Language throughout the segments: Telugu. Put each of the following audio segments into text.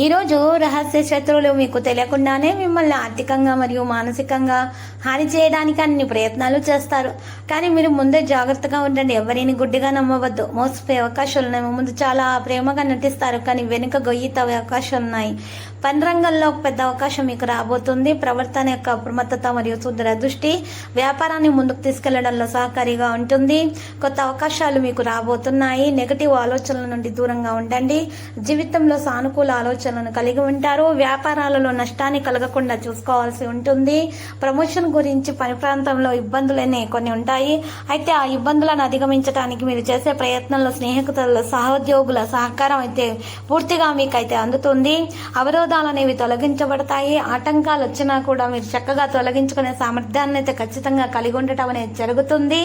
ఈరోజు రహస్య శత్రువులు మీకు తెలియకుండానే మిమ్మల్ని ఆర్థికంగా మరియు మానసికంగా హాని చేయడానికి అన్ని ప్రయత్నాలు చేస్తారు. కానీ మీరు ముందే జాగ్రత్తగా ఉండండి. ఎవరిని గుడ్డిగా నమ్మవద్దు. మోసపోయే అవకాశాలు ఉన్నాయి. ముందు చాలా ప్రేమగా నటిస్తారు. కానీ వెనుక గొయ్యి తవ్వే అవకాశాలు ఉన్నాయి. పని రంగంలో ఒక పెద్ద అవకాశం మీకు రాబోతుంది. ప్రవర్తన యొక్క అప్రమత్తత మరియు సుందర దృష్టి వ్యాపారాన్ని ముందుకు తీసుకెళ్ళడంలో సహకారిగా ఉంటుంది. కొత్త అవకాశాలు మీకు రాబోతున్నాయి. నెగటివ్ ఆలోచనల నుండి దూరంగా ఉండండి. జీవితంలో సానుకూల ఆలోచన ఆలోచనలను కలిగి ఉంటారు. వ్యాపారాలలో నష్టాన్ని కలగకుండా చూసుకోవాల్సి ఉంటుంది. ప్రమోషన్ గురించి పని ప్రాంతంలో ఇబ్బందులనే కొన్ని ఉంటాయి. అయితే ఆ ఇబ్బందులను అధిగమించడానికి మీరు చేసే ప్రయత్నంలో స్నేహితుల సహోద్యోగుల సహకారం అయితే పూర్తిగా మీకైతే అందుతుంది. అవరోధాలు అనేవి తొలగించబడతాయి. ఆటంకాలు వచ్చినా కూడా మీరు చక్కగా తొలగించుకునే సామర్థ్యాన్ని అయితే ఖచ్చితంగా కలిగి ఉండటం అనేది జరుగుతుంది.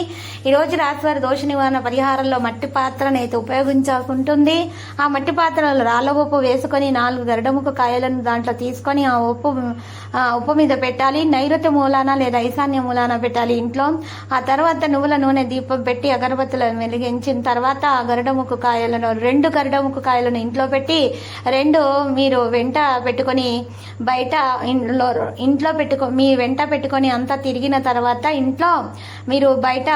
ఈ రోజు రాశివారి దోష నివారణ పరిహారంలో మట్టి పాత్రను అయితే ఉపయోగించాల్సి ఉంటుంది. ఆ మట్టి పాత్రలో రాళ్ళ ఉప్పు వేసుకొని నాలుగు గరడముఖ కాయలను దాంట్లో తీసుకొని ఆ ఉప్పు ఆ ఉప్పు మీద పెట్టాలి నైరుతి మూలాన లేదా ఈశాన్య మూలాన పెట్టాలి ఇంట్లో. ఆ తర్వాత నువ్వుల నూనె దీపం పెట్టి అగరబత్తులను వెలిగించిన తర్వాత ఆ గరుడముఖ కాయలను రెండు గరుడముఖ కాయలను ఇంట్లో పెట్టి రెండు మీరు వెంట పెట్టుకొని బయట ఇంట్లో ఇంట్లో పెట్టుకో మీ వెంట పెట్టుకొని అంతా తిరిగిన తర్వాత ఇంట్లో మీరు బయట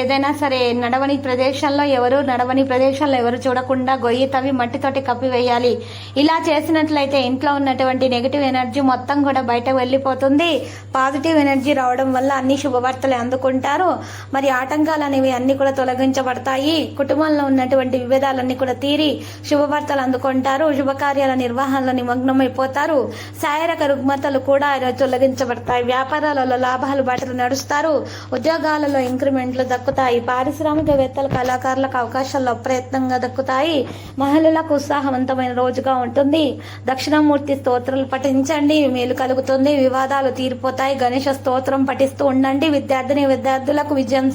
ఏదైనా సరే నడవని ప్రదేశంలో ఎవరు నడవని ప్రదేశంలో ఎవరు చూడకుండా గొయ్యి తవ్వి మట్టితోటి కప్పివేయాలి ఇలా ఇలా చేసినట్లయితే ఇంట్లో ఉన్నటువంటి నెగిటివ్ ఎనర్జీ మొత్తం కూడా బయటకు వెళ్ళిపోతుంది. పాజిటివ్ ఎనర్జీ రావడం వల్ల అన్ని శుభవార్తలు అందుకుంటారు. మరి ఆటంకాలు అనేవి అన్ని కూడా తొలగించబడతాయి. కుటుంబంలో ఉన్నటువంటి విభేదాలన్నీ కూడా తీరి శుభవార్తలు అందుకుంటారు. శుభకార్యాల నిర్వహణలో నిమగ్నమైపోతారు. శారీరక రుగ్మతలు కూడా తొలగించబడతాయి. వ్యాపారాలలో లాభాలు బాటలు నడుస్తారు. ఉద్యోగాలలో ఇంక్రిమెంట్లు దక్కుతాయి. పారిశ్రామికవేత్తలు కళాకారులకు అవకాశాలు అప్రయత్నంగా దక్కుతాయి. మహిళలకు ఉత్సాహవంతమైన రోజుగా ఉంటుంది. దక్షిణామూర్తి స్తోత్రాలు పఠించండి. మేలు కలుగుతుంది. వివాదాలు తీరిపోతాయి. గణేష స్తోత్రం పఠిస్తూ ఉండండి. విద్యార్థిని విద్యార్థులకు విజయం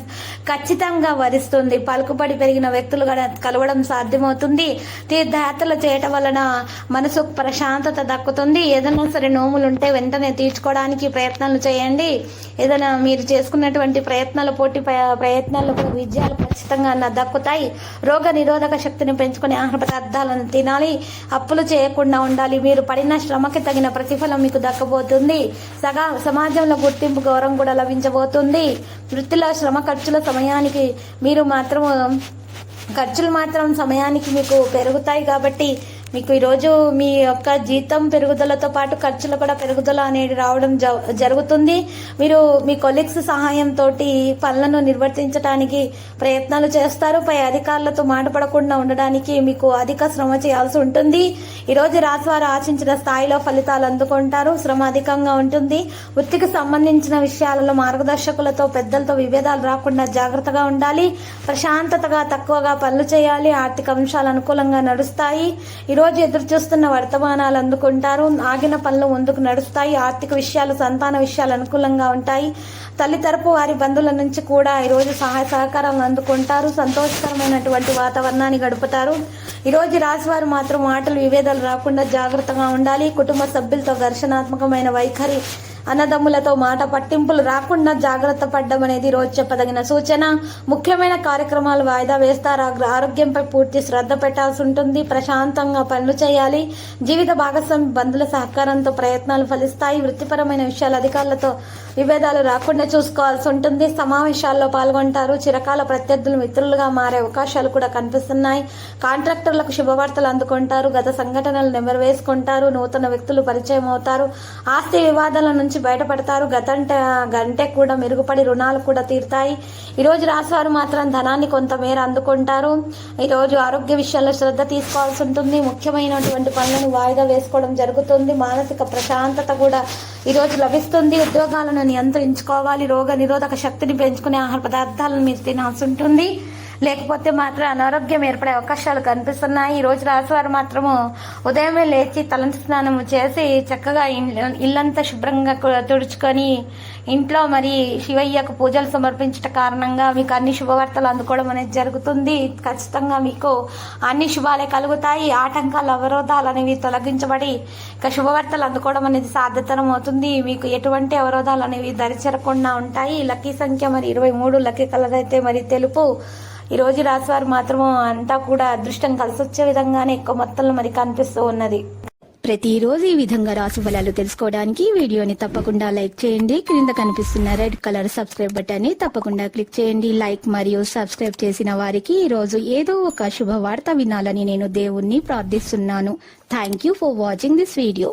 ఖచ్చితంగా వరిస్తుంది. పలుకుబడి పెరిగిన వ్యక్తులు కలవడం సాధ్యమవుతుంది. తీర్థయాత్రలు చేయటం వలన మనసుకు ప్రశాంతత దక్కుతుంది. ఏదైనా సరే నోములు ఉంటే వెంటనే తీర్చుకోవడానికి ప్రయత్నాలు చేయండి. ఏదైనా మీరు చేసుకున్నటువంటి ప్రయత్నాల పోటీ ప్రయత్నాలు విజయాలు ఖచ్చితంగా దక్కుతాయి. రోగ నిరోధక శక్తిని పెంచుకునే ఆహార పదార్థాలను తినాలి. అప్పులు చేయకుండా ఉండాలి. మీరు పడిన శ్రమకి తగిన ప్రతిఫలం మీకు దక్కబోతుంది. సగా సమాజంలో గుర్తింపు గౌరవం కూడా లభించబోతుంది. వృత్తిలో శ్రమ ఖర్చుల సమయానికి మీరు మాత్రం ఖర్చులు మాత్రం సమయానికి మీకు పెరుగుతాయి కాబట్టి మీకు ఈరోజు మీ యొక్క జీతం పెరుగుదలతో పాటు ఖర్చులు కూడా పెరుగుదల అనేది రావడం జ- జరుగుతుంది. మీరు మీ కొలీగ్స్ సహాయంతో పనులను నిర్వర్తించడానికి ప్రయత్నాలు చేస్తారు. పై అధికారులతో మాట పడకుండా ఉండడానికి మీకు అధిక శ్రమ చేయాల్సి ఉంటుంది. ఈరోజు రాశివారు ఆశించిన స్థాయిలో ఫలితాలు అందుకుంటారు. శ్రమ అధికంగా ఉంటుంది. వృత్తికి సంబంధించిన విషయాలలో మార్గదర్శకులతో పెద్దలతో విభేదాలు రాకుండా జాగ్రత్తగా ఉండాలి. ప్రశాంతతగా తక్కువగా పనులు చేయాలి. ఆర్థిక అంశాలు అనుకూలంగా నడుస్తాయి. ఈరోజు ఎదురు చూస్తున్న వర్తమానాలు అందుకుంటారు. ఆగిన పనులు ముందుకు నడుస్తాయి. ఆర్థిక విషయాలు సంతాన విషయాలు అనుకూలంగా ఉంటాయి. తల్లి తరపు వారి బంధువుల నుంచి కూడా ఈరోజు సహాయ సహకారాలను అందుకుంటారు. సంతోషకరమైనటువంటి వాతావరణాన్ని గడుపుతారు. ఈరోజు రాశివారు మాత్రం మాటలు విభేదాలు రాకుండా జాగ్రత్తగా ఉండాలి. కుటుంబ సభ్యులతో ఘర్షణాత్మకమైన వైఖరి అన్నదమ్ములతో మాట పట్టింపులు రాకుండా జాగ్రత్త పడ్డం అనేది రోజు చెప్పదగిన సూచన. ముఖ్యమైన కార్యక్రమాలు వాయిదా వేస్తారు? ఆరోగ్యంపై పూర్తి శ్రద్ధ పెట్టాల్సి ఉంటుంది. ప్రశాంతంగా పనులు చేయాలి. జీవిత భాగస్వామి బంధువుల సహకారంతో ప్రయత్నాలు ఫలిస్తాయి. వృత్తిపరమైన విషయాలు అధికారులతో విభేదాలు రాకుండా చూసుకోవాల్సి ఉంటుంది. సమావేశాల్లో పాల్గొంటారు. చిరకాల ప్రత్యర్థులు మిత్రులుగా మారే అవకాశాలు కూడా కనిపిస్తున్నాయి. కాంట్రాక్టర్లకు శుభవార్తలు అందుకుంటారు. గత సంఘటనలు నెమరవేసుకుంటారు నూతన వ్యక్తులు పరిచయం అవుతారు. ఆస్తి వివాదాల నుంచి బయటపడతారు. గతంట గంటే కూడా మెరుగుపడి రుణాలు కూడా తీరుతాయి. ఈరోజు రాశివారు మాత్రం ధనాన్ని కొంతమేర అందుకుంటారు. ఈరోజు ఆరోగ్య విషయాల్లో శ్రద్ధ తీసుకోవాల్సి ఉంటుంది. ముఖ్యమైనటువంటి పనులను వాయిదా వేసుకోవడం జరుగుతుంది. మానసిక ప్రశాంతత కూడా ఈరోజు లభిస్తుంది. ఉద్యోగాలను నియంత్రించుకోవాలి. రోగ నిరోధక శక్తిని పెంచుకునే ఆహార పదార్థాలను మీరు తినాల్సి ఉంటుంది. లేకపోతే మాత్రం అనారోగ్యం ఏర్పడే అవకాశాలు కనిపిస్తున్నాయి. ఈ రోజు రాశివారు మాత్రము ఉదయమే లేచి తలంటి స్నానం చేసి చక్కగా ఇల్- ఇల్లంతా శుభ్రంగా తుడుచుకొని ఇంట్లో మరి శివయ్యకు పూజలు సమర్పించట కారణంగా మీకు అన్ని శుభవార్తలు అందుకోవడం అనేది జరుగుతుంది. ఖచ్చితంగా మీకు అన్ని శుభాలే కలుగుతాయి. ఆటంకాలు అవరోధాలు అనేవి తొలగించబడి ఇక శుభవార్తలు అందుకోవడం అనేది సాధ్యతరం అవుతుంది మీకు ఎటువంటి అవరోధాలు అనేవి దరిచేరకుండా ఉంటాయి. లక్కీ సంఖ్య మరి ఇరవై మూడు లక్కీ కలర్ అయితే మరి తెలుపు. ఈ రోజు రాశివారు మాత్రం అంతా కూడా అదృష్టం కలిసి వచ్చే విధంగానే ఎక్కువ మొత్తంలో మరి కనిపిస్తూ ఉన్నది. ప్రతిరోజు ఈ విధంగా రాసు ఫలాలు తెలుసుకోవడానికి వీడియోని తప్పకుండా లైక్ చేయండి. క్రింద కనిపిస్తున్న రెడ్ కలర్ సబ్స్క్రైబ్ బటన్ని తప్పకుండా క్లిక్ చేయండి. లైక్ మరియు సబ్స్క్రైబ్ చేసిన వారికి ఈ రోజు ఏదో ఒక శుభవార్త వినాలని నేను దేవుణ్ణి ప్రార్థిస్తున్నాను. Thank you for watching this video